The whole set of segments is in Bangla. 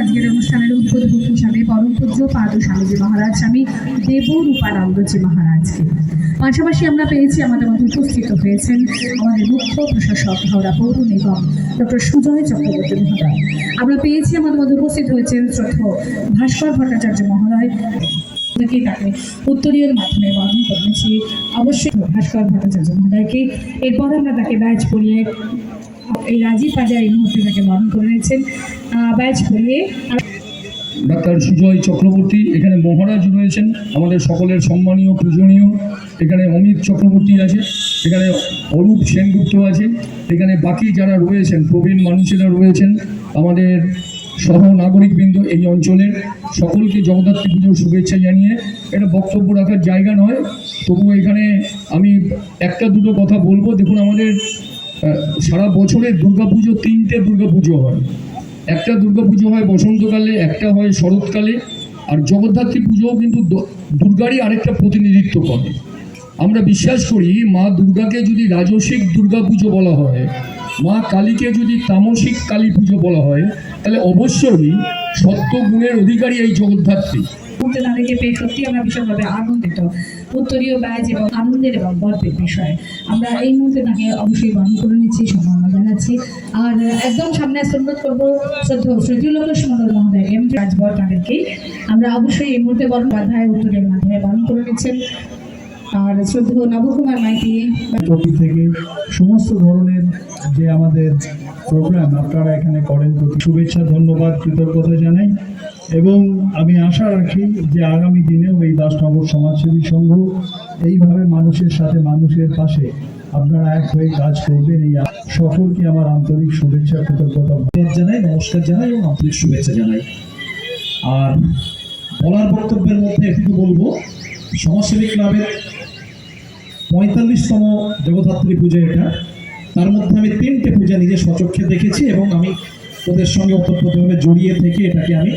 আজকের অনুষ্ঠানের উদ্বোধক হিসাবে পরম পূজ্য পাদ স্বামীজি মহারাজ, স্বামী দেব রূপানন্দজি মহারাজকে। পাশাপাশি আমরা পেয়েছি আমাদের মধ্যে উপস্থিত হয়েছেন আমাদের মুখ্য প্রশাসক, হাওড়া পৌর নিগম, ডক্টর সুজয় চক্রবর্তী মহোদয়। আমরা পেয়েছি আমাদের মধ্যে উপস্থিত হয়েছেন শ্রদ্ধ ভাস্কর ভট্টাচার্য মহোদয় তাকে তাকে উত্তরীয়ের মাধ্যমে বরণ করেছি অবশ্যই ভাস্কর ভট্টাচার্য মহোদয়কে। এরপর আমরা তাকে ব্যাচ পরিয়ে এই রাজীব বাজার এই মুহূর্তে তাকে বরণ করে নিয়েছেন। ব্যাচ পরিয়ে ডাক্তার সুজয় চক্রবর্তী এখানে মহারাজ রয়েছেন, আমাদের সকলের সম্মানীয়, পূজনীয়। এখানে অমিত চক্রবর্তী আছে, এখানে অরূপ সেনগুপ্ত আছে, এখানে বাকি যারা রয়েছেন, প্রবীণ মানুষেরা রয়েছেন, আমাদের সহ নাগরিকবৃন্দ এই অঞ্চলের সকলকে জগদ্ধাত্রী পুজোর শুভেচ্ছা জানিয়ে এটা বক্তব্য রাখার জায়গা নয়। তবুও এখানে আমি একটা দুটো কথা বলব। দেখুন, আমাদের সারা বছরে দুর্গাপুজো তিনটে দুর্গাপুজো হয়। একটা দুর্গাপুজো হয় বসন্তকালে, একটা হয় শরৎকালে। আর জগদ্ধাত্রী পুজোও কিন্তু দুর্গারই আরেকটা প্রতিনিধিত্ব করে। আমরা বিশ্বাস করি, মা দুর্গাকে যদি রাজসিক দুর্গাপুজো বলা হয় মা কালীকে যদি তামসিক কালী পুজো বলা হয়, তাহলে অবশ্যই সত্য গুণের অধিকারী এই জগদ্ধাত্রী। পেয়ে সত্যি আমরা আনন্দিত। এবং আনন্দের এবং আমরা এই মুহূর্তে তাকে অবশ্যই করে নিচ্ছি সম্মাননা জানাচ্ছি। আর একদম সামনে করব এম আমরা অবশ্যই এই মুহূর্তে বরণ বাধায় উত্তরের মাধ্যমে বরণ করে নিচ্ছেন। আর শ্রদ্ধ নবকুমার মাইতি। টপি থেকে সমস্ত ধরনের যে আমাদের প্রোগ্রাম আপনারা এখানে করেন প্রতি শুভেচ্ছা, ধন্যবাদ, কৃতজ্ঞতা জানাই। এবং আমি আশা রাখি যে আগামী দিনেও এই দাসনগর সমাজসেবী সংঘ এইভাবে মানুষের সাথে মানুষের পাশে আপনারা এক হয়ে কাজ করবেন, এই সকলকে আমার আন্তরিক শুভেচ্ছা, কৃতজ্ঞতা জানাই, নমস্কার জানাই এবং আন্তরিক শুভেচ্ছা জানাই। আর বলার বক্তব্যের মধ্যে একটু বলব, সমাজসেবী ক্লাবের পঁয়তাল্লিশতম জগদ্ধাত্রী পুজো এটা। তার মধ্যে আমি তিনটে পূজা নিজে সচক্ষে দেখেছি এবং আমি ওদের সঙ্গে ওতপ্রোতভাবে জড়িয়ে থেকে এটাকে আমি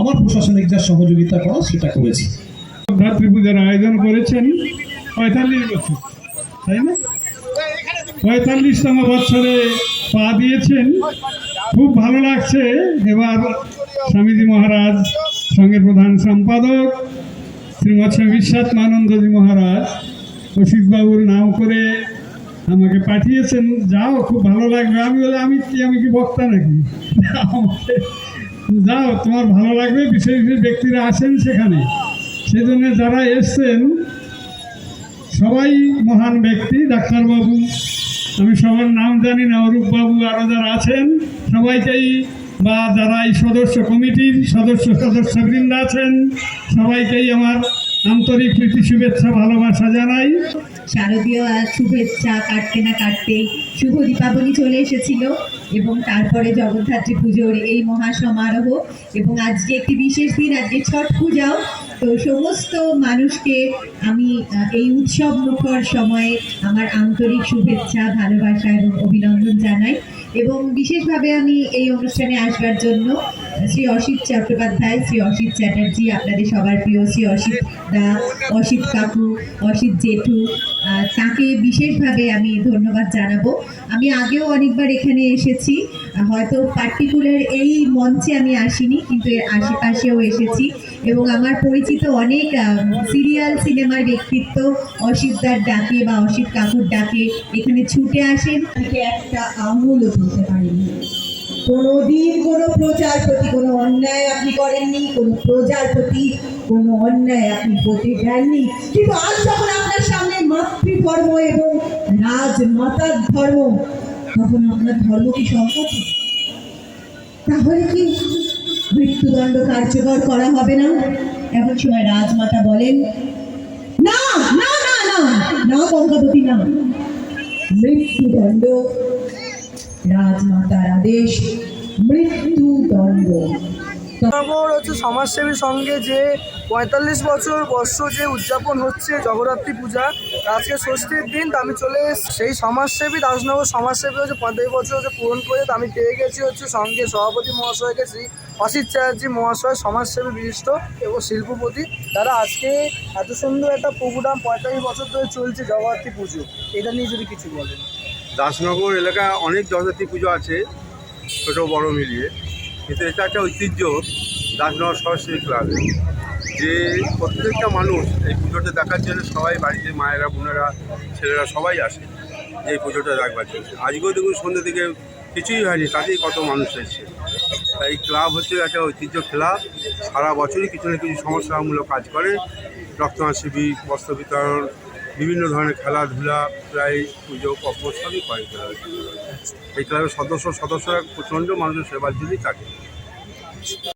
আমার প্রশাসনিক যা সহযোগিতা করা সেটা করেছি। জগদ্ধাত্রী পূজার আয়োজন করেছেন পঁয়তাল্লিশ বছর, তাই না? পঁয়তাল্লিশতম বছরে পা দিয়েছেন। খুব ভালো লাগছে। এবার স্বামীজি মহারাজ সঙ্গে প্রধান সম্পাদক শ্রীমৎ স্বামী বিশ্বাত্মানন্দজি মহারাজ অসিতবাবুর নাম করে আমাকে পাঠিয়েছেন। যাও, খুব ভালো লাগবে। আমি বলি, আমি কি আমি কি বক্তা নাকি? যাও, তোমার ভালো লাগবে, বিশেষ বিশেষ ব্যক্তিরা আসেন সেখানে। সেজন্য যারা এসছেন, সবাই মহান ব্যক্তি, ডাক্তারবাবু। আমি সবার নাম জানি না, অরূপবাবু আরও যারা আছেন, সবাইকেই, বা যারা এই সদস্য কমিটির সদস্য, সদস্যবৃন্দ আছেন, সবাইকেই আমার আন্তরিক প্রীতি, শুভেচ্ছা, ভালোবাসা জানাই। শারদীয় শুভেচ্ছা কাটতে না কাটতেই শুভ দীপাবলি চলে এসেছিল এবং তারপরে জগদ্ধাত্রী পুজোর এই মহাসমারোহ এবং আজকে একটি বিশেষ দিন, আজকে ছট পূজাও। তো সমস্ত মানুষকে আমি এই উৎসব মুখর সময়ে আমার আন্তরিক শুভেচ্ছা, ভালোবাসা এবং অভিনন্দন জানাই। এবং বিশেষভাবে আমি এই অনুষ্ঠানে আসবার জন্য শ্রী অসিত চট্টোপাধ্যায়, শ্রী অসিত চ্যাটার্জি, আপনাদের সবার প্রিয় শ্রী অসিত দা, অসিত কাকু, অসিত জেঠু তাকে বিশেষভাবে আমি ধন্যবাদ জানাব। আমি আগেও অনেকবার এখানে এসেছি, হয়তো পার্টিকুলার এই মঞ্চে আমি আসিনি, কিন্তু এর আশেপাশেও এসেছি। এবং আমার পরিচিত অনেক সিরিয়াল সিনেমার ব্যক্তিত্ব অসিতদার ডাকে বা অসিত কাকুর ডাকে এখানে ছুটে আসেন। একটা আঙুলও তুলতে পারেনি। কোনোদিন কোনো প্রচার প্রতি কোনো অন্যায় আপনি করেননি, কোনো প্রজার প্রতি কোনো অন্যায় আপনি হতে দেননি। কিন্তু আজ যখন আপনার সামনে মাতৃধর্ম এবং রাজমাতার ধর্ম, তখন আপনার ধর্ম কি সংকট তাহলে কি মৃত্যুদণ্ড কার্যকর করা হবে না? এমন সময় রাজমাতা বলেন, না না না না না, গঙ্গাবতী, না। মৃত্যুদণ্ড খবর হচ্ছে সমাজসেবী সঙ্গে যে পঁয়তাল্লিশ বছর বর্ষ যে উদযাপন হচ্ছে জগদ্ধাত্রী পূজা, আজকে ষষ্ঠীর দিন আমি চলে সেই সমাজসেবী, দাসনগর সমাজসেবী হচ্ছে পঁয়তাল্লিশ বছর হচ্ছে পূরণ করে আমি পেয়ে গেছি হচ্ছে সঙ্গে সভাপতি মহাশয়কে, শ্রী অসিত চ্যাটার্জি মহাশয়, সমাজসেবী বিশিষ্ট এবং শিল্পপতি। তারা আজকে এত সুন্দর একটা প্রোগ্রাম পঁয়তাল্লিশ বছর ধরে চলছে জগদ্ধাত্রী পুজো। এটা নিয়ে যদি কিছু বলেন। দাসনগর এলাকায় অনেক জগদ্ধাত্রী পুজো আছে, ছোটো বড় মিলিয়ে। কিন্তু এটা একটা ঐতিহ্য দাসনগর সরস্বতী ক্লাবে, যে প্রত্যেকটা মানুষ এই পুজোটা দেখার জন্য সবাই বাড়িতে মায়েরা, বোনেরা, ছেলেরা সবাই আসে এই পুজোটা দেখবার জন্য। আজকেও দেখুন সন্ধ্যে থেকে কিছুই হয়নি, তাতেই কত মানুষ এসেছে। তাই ক্লাব হচ্ছে একটা ঐতিহ্য ক্লাব সারা বছরই কিছু না কিছু সমস্যামূলক কাজ করে। রক্তদান শিবির বস্ত্র বিতরণ বিভিন্ন ধরনের খেলাধুলা, প্রায় পুজো পর্ব সবই করে এই ক্লাবের সদস্য, সদস্যরা প্রচণ্ড মানুষের সেবার জন্যই থাকে